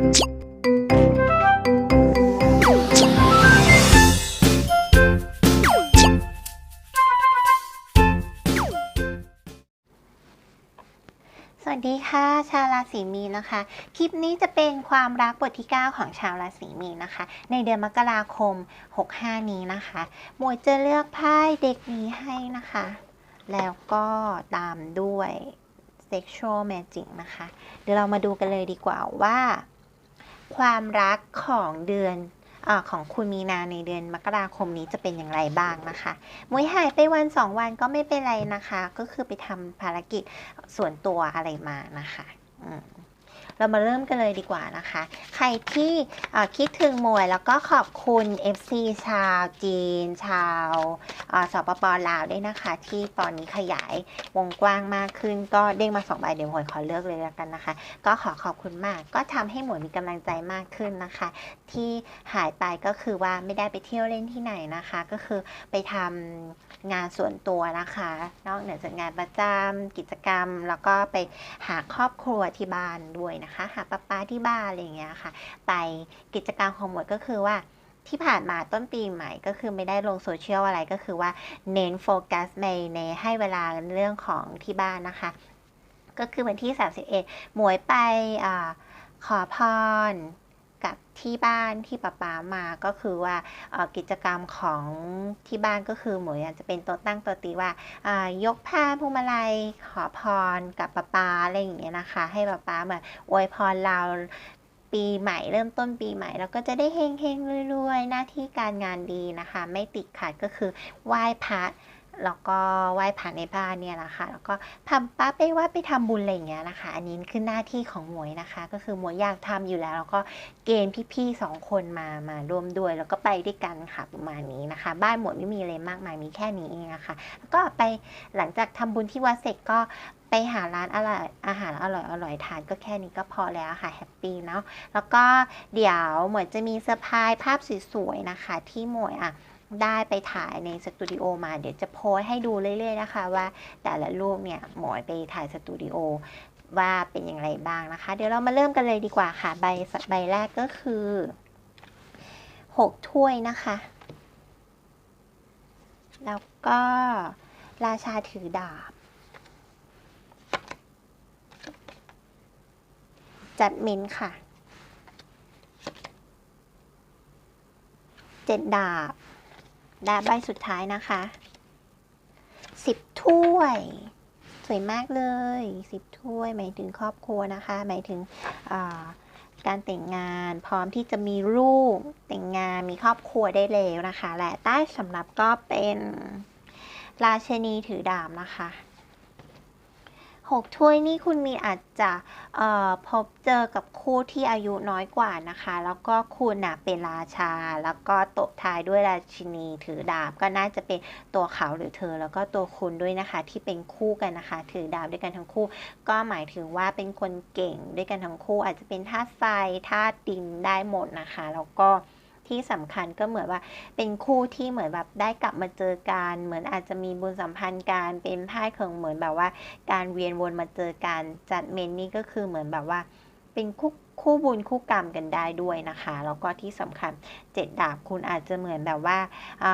สวัสดีค่ะ ชาวราศีมีนนะคะ คลิปนี้จะเป็นความรักบทที่ 9 ของชาวราศีมีนนะคะ ในเดือนมกราคม 65 นี้นะคะ หมวยจะเลือกไพ่เด็กนี้ให้นะคะ แล้วก็ตามด้วย sexual magic นะคะ เดี๋ยวเรามาดูกันเลยดีกว่าว่า ความรักของเดือนอของคุณมีนาในเดือนมกราคมนี้จะเป็นอย่างไรบ้างนะคะหมวยหายไปวันสองวันก็ไม่เป็นไรนะคะ ก็คือไปทำภารกิจส่วนตัวอะไรมานะคะอืม เรามาเริ่มกันเลยดีกว่านะคะ ใครที่คิดถึงมวยแล้วก็ขอบคุณ FC ชาวจีน ชาวสปปลาวด้วยนะคะ ที่ตอนนี้ขยายวงกว้างมากขึ้น ก็เด้งมาสองใบเดี๋ยวหมวยขอเลือกเลยแล้วกันนะคะ ก็ขอขอบคุณมากก็ทำให้หมวยมีกำลังใจมากขึ้นนะคะ ที่หายไปก็คือว่าไม่ได้ไปเที่ยวเล่นที่ไหนนะคะ ก็คือไปทำงานส่วนตัวนะคะ นอกเหนือจากงานประจำกิจกรรม แล้วก็ไปหาครอบครัวที่บ้านด้วยนะคะ หาป้าป้าที่บ้านอะไรอย่างเงี้ยค่ะ ไปกิจกรรมของหมวดก็คือว่าที่ผ่านมาต้นปีใหม่ก็คือไม่ได้ลงโซเชียลอะไรก็คือว่าเน้นโฟกัสในในให้เวลาเรื่องของที่บ้านนะคะ ก็คือวันที่ 31 หมวยไปอขอพร กับที่บ้านที่ป๊าป๊ามาก็คือว่ากิจกรรมของที่บ้านก็คือหมวยอาจะเป็นตัวตั้งตัวตีว่าายกผ้าพวงมาลัยขอพรกับป๊าป๊าอะไรอย่างเงี้ยนะคะ ให้ป๊าป๊ามาอวยพรเราปีใหม่เริ่มต้นปีใหม่แล้วก็จะได้เฮงเฮงรวยๆ หน้าที่การงานดีนะคะ ไม่ติดขัดก็คือไหว้พระ แล้วก็ไหว้พระในบ้านเนี่ยแหละค่ะแล้วก็ทำป้าไปว่าไปทำบุญอะไรอย่างเงี้ยนะคะ อันนี้คือหน้าที่ของหมวยนะคะ ก็คือหมวยอยากทำอยู่แล้ว แล้วก็เกณฑ์พี่ๆสองคนมามาร่วมด้วย แล้วก็ไปด้วยกันค่ะประมาณนี้นะคะ บ้านหมวยไม่มีอะไรมากมายมีแค่นี้เองนะคะแล้วก็ไปหลังจากทำบุญที่วัดเสร็จก็ไปหาร้านอร่อยอาหารอร่อยอร่อยทานก็แค่นี้ก็พอแล้วค่ะแฮปปี้เนาะแล้วก็เดี๋ยวหมวยจะมีเซอร์ไพรส์ภาพสวยๆนะคะ ที่หมวยอะ ได้ไปถ่ายในสตูดิโอมาเดี๋ยวจะโพสให้ดูเรื่อยๆนะคะว่าแต่ละรูปเนี่ยหมวยไปถ่ายสตูดิโอว่าเป็นอย่างไรบ้างนะคะ เดี๋ยวเรามาเริ่มกันเลยดีกว่าค่ะใบใบแรกก็คือหกถ้วยนะคะ แล้วก็ราชาถือดาบ จัดเมนค่ะ เจ็ดดาบ ดาใบสุดท้ายนะคะสิบถ้วย สวยมากเลยสิบถ้วย หมายถึงครอบครัวนะคะ หมายถึงการแต่งงานพร้อมที่จะมีลูกแต่งงานมีครอบครัวได้แล้วนะคะ และใต้สำหรับก็เป็นราชนีถือดาบนะคะ หกถ้วยนี่คุณมีอาจจะพบเจอกับคู่ที่อายุน้อยกว่านะคะ แล้วก็คุณนะเป็นราชา แล้วก็ตบท้ายด้วยราชินีถือดาบก็น่าจะเป็นตัวเขาหรือเธอ แล้วก็ตัวคุณด้วยนะคะ ที่เป็นคู่กันนะคะ ถือดาบด้วยกันทั้งคู่ ก็หมายถึงว่าเป็นคนเก่งด้วยกันทั้งคู่ อาจจะเป็นธาตุไฟธาตุดินได้หมดนะคะ แล้วก็ ที่สำคัญก็เหมือนว่าเป็นคู่ที่เหมือนแบบได้กลับมาเจอกันเหมือนอาจจะมีบุญสัมพันธ์การเป็นไพ่ของเหมือนแบบว่า การเวียนวนมาเจอกันจัดเมนนี่ก็คือเหมือนแบบว่า เป็นคู่คู่บุญคู่กรรมกันได้ด้วยนะคะ แล้วก็ที่สำคัญเจ็ดดาบคุณอาจจะเหมือนแบบว่า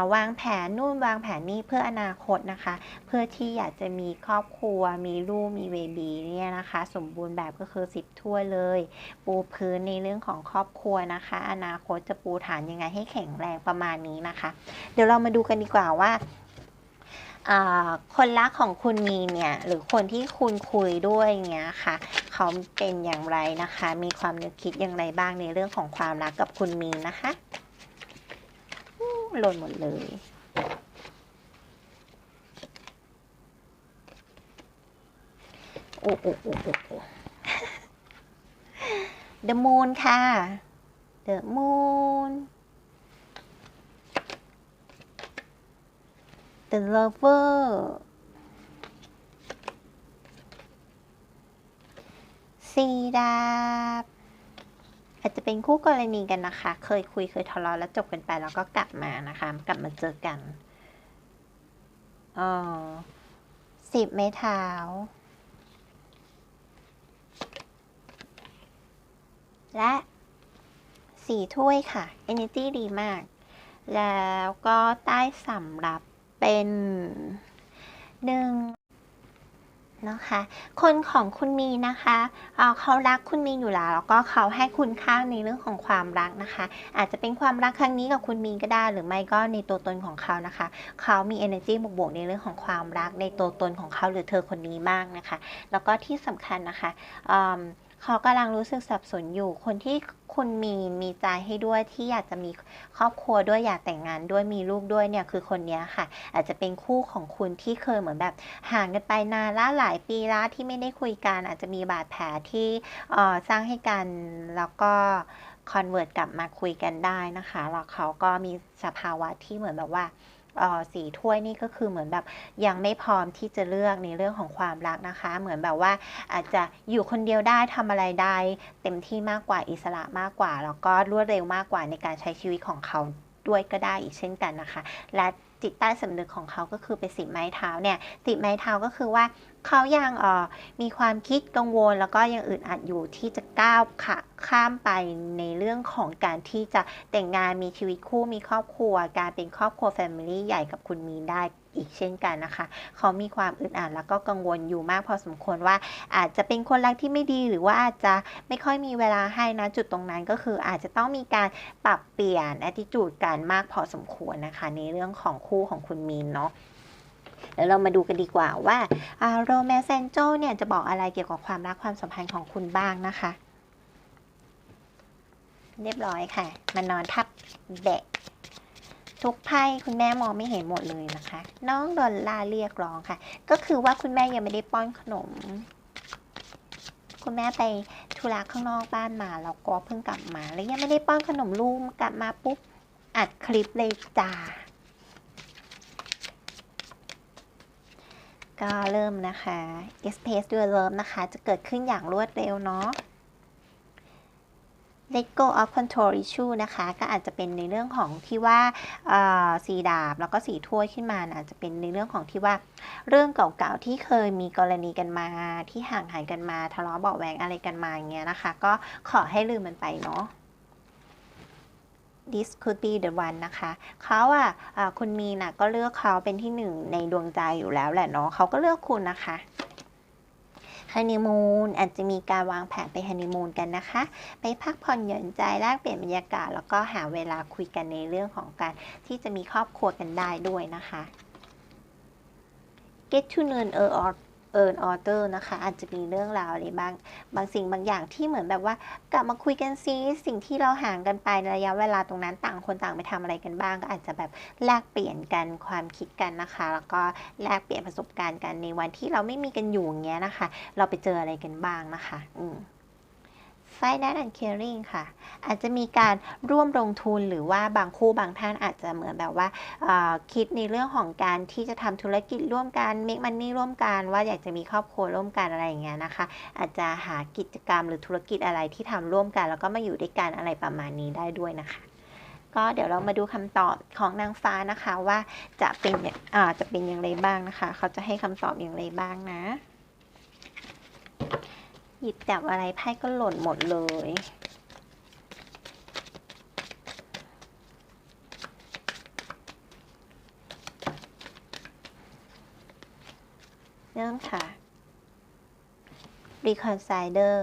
าวางแผนนู่นวางแผนนี่เพื่ออนาคตนะคะ เพื่อที่อยากจะมีครอบครัว มีลูกมีเบบีเนี่ยนะคะ สมบูรณ์แบบก็คือสิบถ้วเลย ปูพื้นในเรื่องของครอบครัวนะคะ อนาคตจะปูฐานยังไงให้แข็งแรงประมาณนี้นะคะ เดี๋ยวเรามาดูกันดีกว่าว่า คนรักของคุณมีเนี่ย หรือคนที่คุณคุยด้วยเงี้ยค่ะ เขาเป็นอย่างไรนะคะ มีความนึกคิดอย่างไรบ้างในเรื่องของความรักกับคุณมีนะคะหล่นหมดเลยโอ้โอ้โอ้โอ้โอ้ The Moon ค่ะ The Moon The Lover สีดาบ อาจจะเป็นคู่กรณีกันนะคะ เคยคุยเคยทะเลาะแล้วจบกันไปแล้วก็กลับมานะคะ กลับมาเจอกันอ๋อสิบไม้เท้าและสี่ถ้วยค่ะ energy ดีมาก แล้วก็ใต้สำรับ เป็นหนึ่งนะคะคนของคุณมีนะคะเเขารักคุณมีอยู่แล้วแล้วก็เขาให้คุณค่าในเรื่องของความรักนะคะ อาจจะเป็นความรักครั้งนี้กับคุณมีก็ได้ หรือไม่ก็ในตัวตนของเขานะคะ เขามี energy บวกๆในเรื่องของความรักในตัวตนของเขาหรือเธอคนนี้มากนะคะ แล้วก็ที่สำคัญนะคะอืมเขากำลังรู้สึกสับสนอยู่คนที่ คุณมีมีใจให้ด้วยที่อยากจะมีครอบครัวด้วยอยากแต่งงานด้วยมีลูกด้วยเนี่ยคือคนนี้ค่ะ อาจจะเป็นคู่ของคุณที่เคยเหมือนแบบห่างกันไปนานละหลายปีละที่ไม่ได้คุยกัน อาจจะมีบาดแผลที่สร้างให้กันแล้วก็คอนเวิร์ตกลับมาคุยกันได้นะคะแล้วเขาก็มีสภาวะที่เหมือนแบบว่า สีถ้วยนี่ก็คือเหมือนแบบยังไม่พร้อมที่จะเลือกในเรื่องของความรักนะคะ เหมือนแบบว่าอาจจะอยู่คนเดียวได้ทำอะไรได้ เต็มที่มากกว่าอิสระมากกว่า แล้วก็รวดเร็วมากกว่าในการใช้ชีวิตของเขาด้วยก็ได้อีกเช่นกันนะคะ และจิตใต้สำนึกของเขาก็คือเป็นสิบไม้เท้าเนี่ยสิบไม้เท้าก็คือว่า เขายังออมีความคิดกังวล แล้วก็ยังอึดอัดอยู่ที่จะก้าวขข้ามไปในเรื่องของการที่จะแต่งงานมีชีวิตคู่มีครอบครัว การเป็นครอบครัวแฟมิลี่ใหญ่กับคุณมีนได้อีกเช่นกันนะคะ เขามีความอึดอัดแล้วก็กังวลอยู่มากพอสมควรว่า อาจจะเป็นคนรักที่ไม่ดีหรือว่าอาจจะไม่ค่อยมีเวลาให้นะจุดตรงนั้นก็คืออาจจะต้องมีการปรับเปลี่ยน attitude กันมากพอสมควรนะคะ ในเรื่องของคู่ของคุณมีนเนาะ แล้วเรามาดูกันดีกว่าว่าโรแมน c ซนโจเนี่ยจะบอกอะไรเกี่ยวกับความรักความสัมพันธ์ของคุณบ้างนะคะ เรียบร้อยค่ะ มานอนทับแบะทุกไพ่คุณแม่มองไม่เห็นหมดเลยนะคะ น้องดอลลาเรียกร้องค่ะ ก็คือว่าคุณแม่ยังไม่ได้ป้อนขนม คุณแม่ไปธุระข้างนอกบ้านมาแล้วก็เพิ่งกลับมา แล้วยังไม่ได้ป้อนขนมลูกกลับมาปุ๊บอัดคลิปเลยจ้า ก็เริ่มนะคะ Express Your Love นะคะ จะเกิดขึ้นอย่างรวดเร็วเนาะ Let go of control issue นะคะ ก็อาจจะเป็นในเรื่องของที่ว่าสีดาบแล้วก็สีถ้วยขึ้นมานะอาจจะเป็นในเรื่องของที่ว่า เรื่องเก่าๆที่เคยมีกรณีกันมาที่ห่างหายกันมาทะเลาะเบาะแวงอะไรกันมาอย่างเงี้ยนะคะ ก็ขอให้ลืมมันไปเนาะ this could be the one นะคะเขาอะอ่าคุณมีน่ะก็เลือกเขาเป็นที่หนึ่งในดวงใจอยู่แล้วแหละเนาะเขาก็เลือกคุณนะคะฮันนีมูนอาจจะมีการวางแผนไปฮันนีมูนกันนะคะ ไปพักผ่อนหย่อนใจแลกเปลี่ยนบรรยากาศ แล้วก็หาเวลาคุยกันในเรื่องของการที่จะมีครอบครัวกันได้ด้วยนะคะ get to know a or เอิร์นออเตอร์นะคะ อาจจะมีเรื่องราวอะไรบาง บางสิ่งบางอย่างที่เหมือนแบบว่ากลับมาคุยกันซิสิ่งที่เราห่างกันไประยะเวลาตรงนั้นต่างคนต่างไปทำอะไรกันบ้าง ก็อาจจะแบบแลกเปลี่ยนกันความคิดกันนะคะ แล้วก็แลกเปลี่ยนประสบการณ์กันในวันที่เราไม่มีกันอยู่อย่างเงี้ยนะคะ เราไปเจออะไรกันบ้างนะคะ อืม Finance and Caring ค่ะ อาจจะมีการร่วมลงทุนหรือว่าบางคู่บางท่านอาจจะเหมือนแบบว่าคิดในเรื่องของการที่จะทำธุรกิจร่วมกัน make money ร่วมกัน ว่าอยากจะมีครอบครัวร่วมกันอะไรอย่างเงี้ยนะคะ อาจจะหากิจกรรมหรือธุรกิจอะไรที่ทำร่วมกัน แล้วก็มาอยู่ด้วยกันอะไรประมาณนี้ได้ด้วยนะคะก็เดี๋ยวเรามาดูคำตอบของนางฟ้านะคะว่าจะเป็นอ่าจะเป็นอย่างไรบ้างนะคะ เขาจะให้คำตอบอย่างไรบ้างนะ หยิบจับอะไรไพ่ก็หล่นหมดเลย เริ่มค่ะ reconciler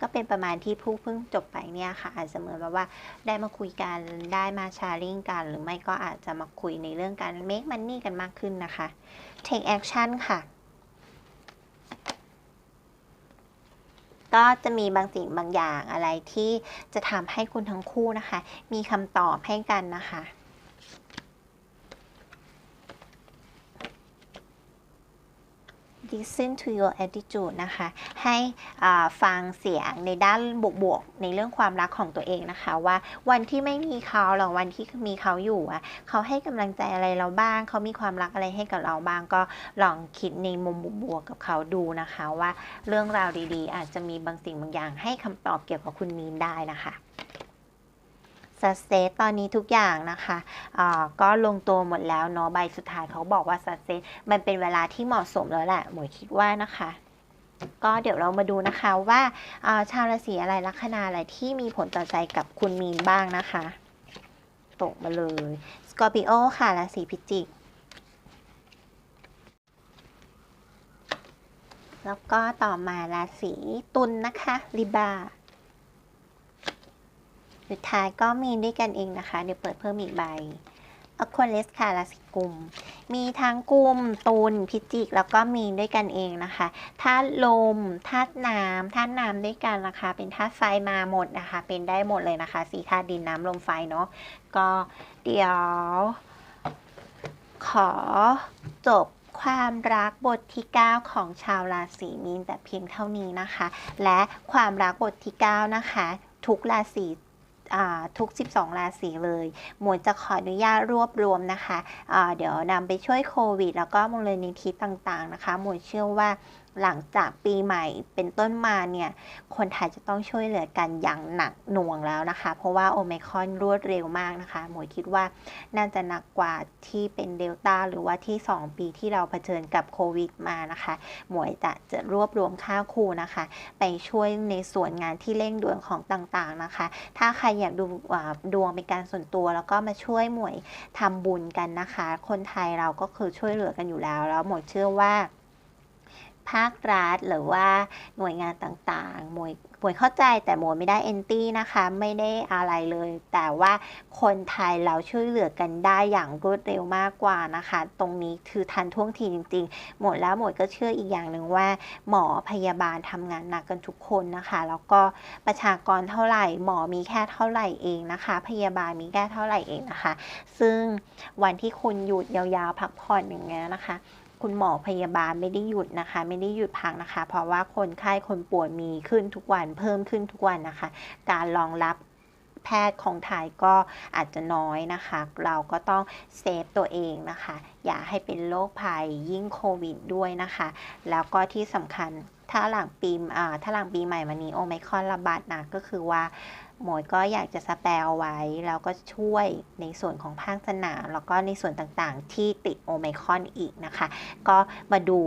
ก็เป็นประมาณที่ผู้เพิ่งจบไปเนี่ยค่ะ อาจจะเหมือนแบบว่าได้มาคุยกันได้มาแชาริ่งกัน หรือไม่ก็อาจจะมาคุยในเรื่องการ make money กันมากขึ้นนะคะ take action ค่ะ ก็จะมีบางสิ่งบางอย่างอะไรที่จะทำให้คุณทั้งคู่นะคะ มีคำตอบให้กันนะคะ listen to your attitude นะคะ ให้ฟังเสียงในด้านบวกๆ ในเรื่องความรักของตัวเองนะคะ ว่าวันที่ไม่มีเขาหรือวันที่มีเขาอยู่อะเขาให้กำลังใจอะไรเราบ้าง เขามีความรักอะไรให้กับเราบ้าง ก็ลองคิดในมุมบวกๆกับเขาดูนะคะว่าเรื่องราวดีๆ อาจจะมีบางสิ่งบางอย่างให้คำตอบเกี่ยวกับคุณมีนได้นะคะ สัเซตตอนนี้ทุกอย่างนะคะอ่าก็ลงตัวหมดแล้วเนาะใบสุดท้ายเขาบอกว่าสัเซตมันเป็นเวลาที่เหมาะสมแล้วแหละหมวยคิดว่านะคะก็เดี๋ยวเรามาดูนะคะว่าอ่าชาวราศีอะไรลัคนาอะไรที่มีผลต่อใจกับคุณมีนบ้างนะคะตกมาเลยสกอร์ปิโอค่ะราศีพิจิก แล้วก็ต่อมาราศีตุลนนะคะลิบา สุดท้ายก็มีด้วยกันเองนะคะ เดี๋ยวเปิดเพิ่มอีกใบอควาเลสค่ะราศีกุม มีทั้งกุมตุลพิจิก แล้วก็มีนด้วยกันเองนะคะธาตุลมธาตุน้ำธาตุน้ำด้วยกันนะคะ เป็นธาตุไฟมาหมดนะคะ เป็นได้หมดเลยนะคะสีธาตุดินน้ำลมไฟเนาะก็เดี๋ยว ขอจบความรักบทที่ 9 ของชาวราศีมีนแต่เพียงเท่านี้นะคะ และความรักบทที่ 9 นะคะ ทุกราศี ทุก 12 ราศีเลย หมวยจะขออนุญาตรวบรวมนะคะะเดี๋ยวนำไปช่วยโควิด แล้วก็มูลนิธิต่างๆนะคะ หมวยเชื่อว่า หลังจากปีใหม่เป็นต้นมาเนี่ย คนไทยจะต้องช่วยเหลือกันอย่างหนักหน่วงแล้วนะคะ เพราะว่าโอไมครอนรวดเร็วมากนะคะ หมวยคิดว่าน่าจะหนักกว่าที่เป็นเดลต้าหรือว่าที่ 2 ปีที่เราเผชิญกับโควิดมานะคะ หมวยจะจะรวบรวมค่าครูนะคะ ไปช่วยในส่วนงานที่เร่งด่วนของต่างๆนะคะ ถ้าใครอยากดูดวงเป็นการส่วนตัว แล้วก็มาช่วยหมวยทำบุญกันนะคะ คนไทยเราก็คือช่วยเหลือกันอยู่แล้ว แล้วหมวยเชื่อว่า ภาครัฐ หรือว่าหน่วยงานต่างๆหมวยหมวยเข้าใจแต่หมวยไม่ได้เอนตี้นะคะ ไม่ได้อะไรเลย แต่ว่าคนไทยเราช่วยเหลือกันได้อย่างรวดเร็วมากกว่านะคะ ตรงนี้คือทันท่วงทีจริง ๆ หมดแล้วหมดก็เชื่ออีกอย่างหนึ่งว่า หมอพยาบาลทำงานหนักกันทุกคนนะคะ แล้วก็ประชากรเท่าไหร่ หมอมีแค่เท่าไหร่เองนะคะ พยาบาลมีแค่เท่าไหร่เองนะคะ ซึ่งวันที่คุณหยุดยาวๆพักผ่อนอย่างเงี้ยนะคะ คุณหมอพยาบาลไม่ได้หยุดนะคะ ไม่ได้หยุดพักนะคะ เพราะว่าคนไข้คนป่วยมีขึ้นทุกวันเพิ่มขึ้นทุกวันนะคะ การรองรับแพทย์ของไทยก็อาจจะน้อยนะคะ เราก็ต้องเซฟตัวเองนะคะ อย่าให้เป็นโรคภัยยิ่งโควิดด้วยนะคะ แล้วก็ที่สำคัญ ถ้าหลังปีอ่าถ้าหลังปีใหม่มานี้โอไมครอนระบาดหนักก็คือว่าหมวยก็อยากจะสแปลเอาไว้ แล้วก็ช่วยในส่วนของภาคสนามแล้วก็ในส่วนต่างๆ ที่ติดโอไมครอนอีกนะคะ ก็มาดู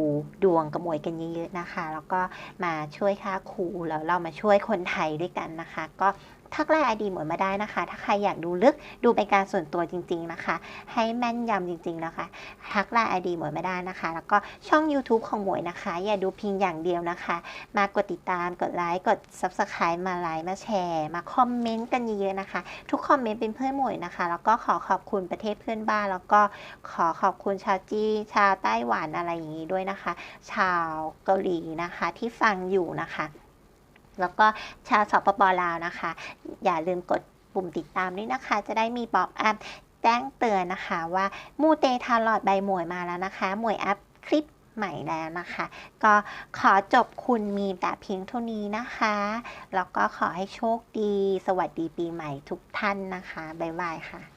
ดวงกับหมวยกันเยอะๆนะคะ แล้วก็มาช่วยค่าครูแล้วเรามาช่วยคนไทยด้วยกันนะคะ ก็ ทักไลน์ไอดีหมวยมาได้นะคะ ถ้าใครอยากดูลึกดูเป็นการส่วนตัวจริง ๆนะคะ ให้แม่นยำจริง ๆ นะคะ ทักไลน์ไอดีหมวยมาได้นะคะ แล้วก็ช่อง YouTube ของหมวยนะคะ อย่าดูเพียงอย่างเดียวนะคะ มากดติดตามกดไลค์กด Subscribe มาไลค์มาแชร์มาคอมเมนต์กันเยอะๆนะคะ ทุกคอมเมนต์เป็นเพื่อนหมวยนะคะ แล้วก็ขอขอบคุณประเทศเพื่อนบ้าน แล้วก็ขอขอบคุณชาวจีนชาวไต้หวันอะไรอย่างนี้ด้วยนะคะ ชาวเกาหลีนะคะที่ฟังอยู่นะคะ แล้วก็ชาวสปปลาวนะคะ อย่าลืมกดปุ่มติดตามด้วยนะคะ จะได้มีบอกอัพแจ้งเตือนนะคะว่ามูเตทาลอดใบหมวยมาแล้วนะคะ หมวยอัพคลิปใหม่แล้วนะคะ ก็ขอจบคุณมีแต่เพียงเท่านี้นะคะ แล้วก็ขอให้โชคดี สวัสดีปีใหม่ทุกท่านนะคะ บ๊ายบายค่ะ